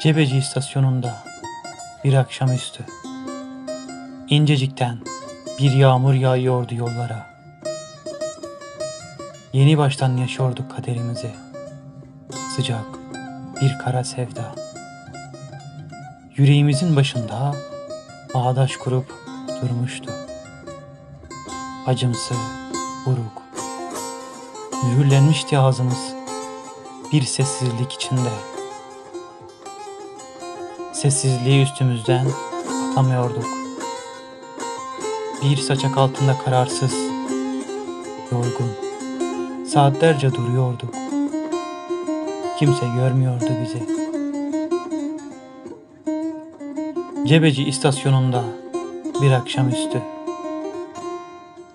Cebeci istasyonunda bir akşamüstü incecikten bir yağmur yağıyordu yollara. Yeni baştan yaşıyorduk kaderimizi. Sıcak bir kara sevda. Yüreğimizin başında bağdaş kurup durmuştu. Acımsı, buruk. Mühürlenmişti ağzımız bir sessizlik içinde. Sessizliği üstümüzden atamıyorduk. Bir saçak altında kararsız, yorgun, saatlerce duruyorduk. Kimse görmüyordu bizi. Cebeci istasyonunda bir akşamüstü.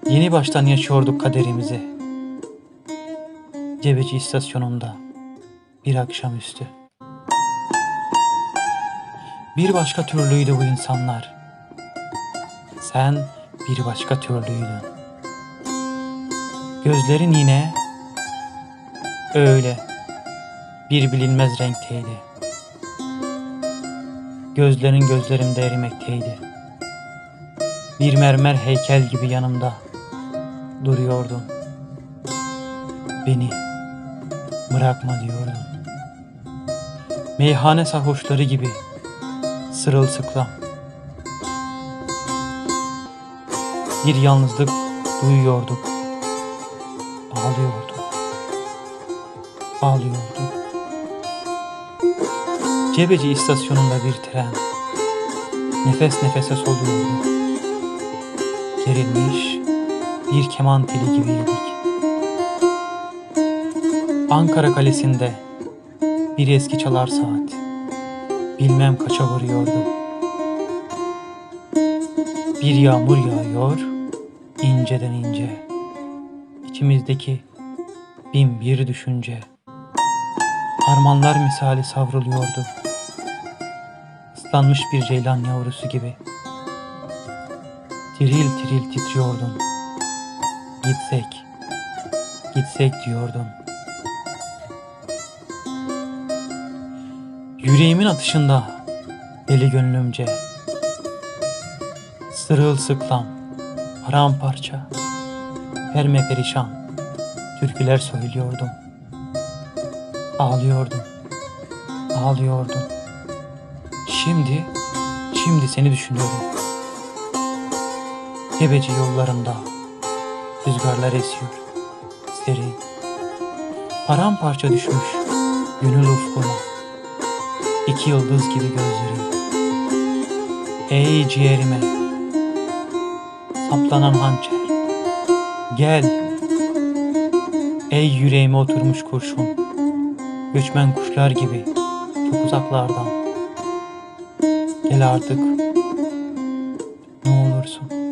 Yeni baştan yaşıyorduk kaderimizi. Cebeci istasyonunda bir akşamüstü. Bir başka türlüydü bu insanlar. Sen bir başka türlüydün. Gözlerin yine öyle bir bilinmez renkteydi. Gözlerin gözlerimde erimekteydi. Bir mermer heykel gibi yanımda duruyordun. Beni bırakma diyordun. Meyhane sarhoşları gibi sırılsıklam. Bir yalnızlık duyuyorduk. Ağlıyorduk. Ağlıyorduk. Cebeci istasyonunda bir tren. Nefes nefese soluyordu. Gerilmiş bir keman teli gibiydik. Ankara Kalesi'nde bir eski çalar saat. Bilmem kaça vuruyordu. Bir yağmur yağıyor, inceden ince. İçimizdeki bin bir düşünce. Harmanlar misali savruluyordu. Islanmış bir ceylan yavrusu gibi. Tiril tiril titriyordun. Gitsek, gitsek diyordun. Yüreğimin atışında deli gönlümce. Sırılsıklam, paramparça, perme perişan türküler söylüyordum. Ağlıyordum, ağlıyordum. Şimdi, şimdi seni düşünüyorum. Gebeci yollarında rüzgarlar esiyor, serin. Paramparça düşmüş gönül ufkuma. İki yıldız gibi gözlerim. Ey ciğerime saplanan hançer. Gel. Ey yüreğime oturmuş kurşun. Göçmen kuşlar gibi çok uzaklardan. Gel artık. Ne olursun.